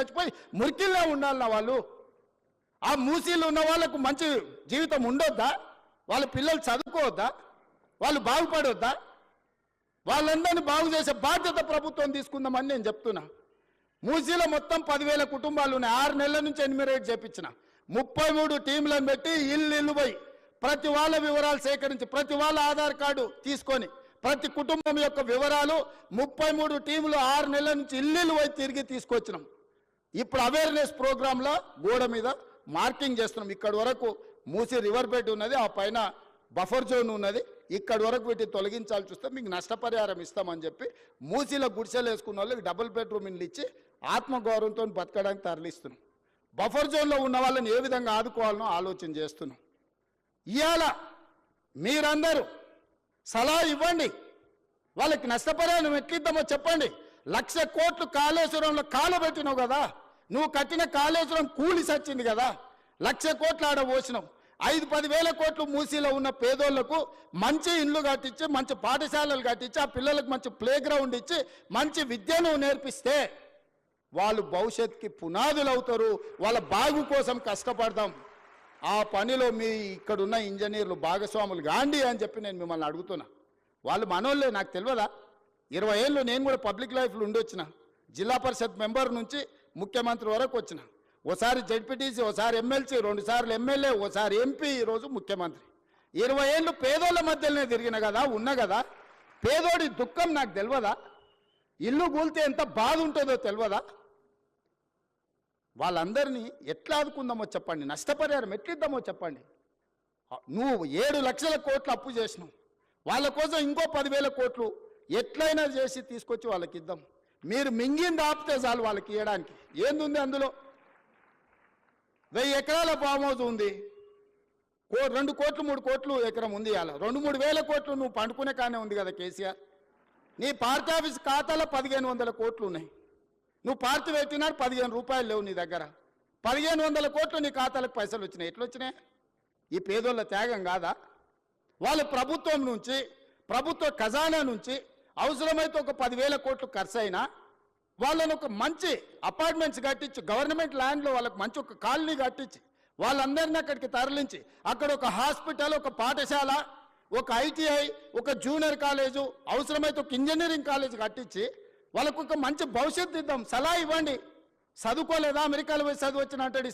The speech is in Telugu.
చచ్చిపోయి మురికిల్లా ఉండాలన్న వాళ్ళు? ఆ మూసీలు ఉన్న వాళ్ళకు మంచి జీవితం ఉండొద్దా? వాళ్ళ పిల్లలు చదువుకోవద్దా? వాళ్ళు బాగుపడొద్దా? వాళ్ళందరినీ బాగు చేసే బాధ్యత ప్రభుత్వం తీసుకుందామని నేను చెప్తున్నా. మూసీలో మొత్తం పదివేల కుటుంబాలు ఉన్నాయి. ఆరు నెలల నుంచి ఎన్యూమరేట్ చేపించిన. ముప్పై మూడు టీంలను పెట్టి ఇల్లు ఇల్లు పోయి ప్రతి వాళ్ళ వివరాలు సేకరించి ప్రతి వాళ్ళ ఆధార్ కార్డు తీసుకొని ప్రతి కుటుంబం యొక్క వివరాలు ముప్పై మూడు టీంలు ఆరు నెలల నుంచి ఇల్లు పోయి తిరిగి తీసుకొచ్చినాం. ఇప్పుడు అవేర్నెస్ ప్రోగ్రాంలో గోడ మీద మార్కింగ్ చేస్తున్నాం. ఇక్కడ వరకు మూసి రివర్ బెడ్ ఉన్నది ఆ పైన బఫర్ జోన్ ఉన్నది. ఇక్కడ వరకు వీటిని తొలగించాలి చూస్తే మీకు నష్టపరిహారం ఇస్తామని చెప్పి మూసీలో గుడిసెలు వేసుకున్న వాళ్ళకి డబుల్ బెడ్రూమ్ ఇల్లు ఇచ్చి ఆత్మగౌరవంతో బతకడానికి తరలిస్తున్నాం. బఫర్ జోన్లో ఉన్న వాళ్ళని ఏ విధంగా ఆదుకోవాలనో ఆలోచన చేస్తున్నాం. ఇవాళ మీరందరూ సలహా ఇవ్వండి. వాళ్ళకి నష్టపరిహారం ఎట్లిద్దామో చెప్పండి. లక్ష కోట్లు కాళేశ్వరంలో కాలబెట్టినావు కదా. నువ్వు కట్టిన కాళేశ్వరం కూలి సచ్చింది కదా. లక్ష కోట్లు ఆడ పోసినావు. ఐదు పది వేల కోట్లు మూసీలో ఉన్న పేదోళ్ళకు మంచి ఇండ్లు కట్టించి మంచి పాఠశాలలు కట్టించి ఆ పిల్లలకు మంచి ప్లే గ్రౌండ్ ఇచ్చి మంచి విద్యను నేర్పిస్తే వాళ్ళు భవిష్యత్తుకి పునాదులు అవుతారు వాళ్ళ బాగు కోసం కష్టపడదాం. ఆ పనిలో మీ ఇక్కడున్న ఇంజనీర్లు భాగస్వాములు గాండి అని చెప్పి నేను మిమ్మల్ని అడుగుతున్నా. వాళ్ళు మనోళ్ళే నాకు తెలియదా? ఇరవై ఏళ్ళు నేను కూడా పబ్లిక్ లైఫ్లో ఉండొచ్చిన జిల్లా పరిషత్ మెంబర్ నుంచి ముఖ్యమంత్రి వరకు వచ్చిన. ఓసారి జడ్పీటీసీ ఓసారి ఎమ్మెల్సీ రెండు సార్లు ఎమ్మెల్యే ఓసారి ఎంపీ ఈరోజు ముఖ్యమంత్రి. ఇరవై ఏళ్ళు పేదోళ్ళ మధ్యలోనే తిరిగిన కదా ఉన్నా కదా? పేదోడి దుఃఖం నాకు తెలియదా ఇల్లు కూలితే ఎంత బాధ ఉంటుందో తెలియదా వాళ్ళందరినీ ఎట్లా ఆదుకుందామో చెప్పండి నష్టపరిహారం ఎట్లిద్దామో చెప్పండి. నువ్వు ఏడు లక్షల కోట్లు అప్పు చేసినావు. వాళ్ళ కోసం ఇంకో పదివేల కోట్లు ఎట్లయినా చేసి తీసుకొచ్చి వాళ్ళకి ఇద్దాం మీరు మింగింది ఆపితే చాలు వాళ్ళకి ఇవ్వడానికి ఏంది అందులో? వెయ్యి ఎకరాల ఫామ్ హౌస్ ఉంది. కో రెండు కోట్లు మూడు కోట్లు ఎకరం ఉంది ఇవాళ. రెండు మూడు వేల కోట్లు నువ్వు పండుకునే కానే ఉంది కదా కేసీఆర్. నీ పార్టీ ఆఫీస్ ఖాతాలో పదిహేను వందల కోట్లు ఉన్నాయి. నువ్వు పార్టీ పెట్టినారు పదిహేను రూపాయలు లేవు నీ దగ్గర. పదిహేను వందల కోట్లు నీ ఖాతాలకు పైసలు వచ్చినాయి. ఎట్లా వచ్చినాయి ఈ పేదోళ్ళ త్యాగం కాదా? వాళ్ళు ప్రభుత్వం నుంచి ప్రభుత్వ ఖజానా నుంచి అవసరమైతే ఒక పదివేల కోట్లు ఖర్చు అయినా వాళ్ళని ఒక మంచి అపార్ట్మెంట్స్ కట్టించి గవర్నమెంట్ ల్యాండ్లో వాళ్ళకి మంచి ఒక కాలనీ కట్టించి వాళ్ళందరినీ అక్కడికి తరలించి అక్కడ ఒక హాస్పిటల్ ఒక పాఠశాల ఒక ఐటీఐ ఒక జూనియర్ కాలేజు అవసరమైతే ఒక ఇంజనీరింగ్ కాలేజ్ కట్టించి వాళ్ళకు ఒక మంచి భవిష్యత్తు ఇద్దాం. సలహా ఇవ్వండి. చదువుకోలేదా? అమెరికాలో పోయి చదువు వచ్చిన అంటాడు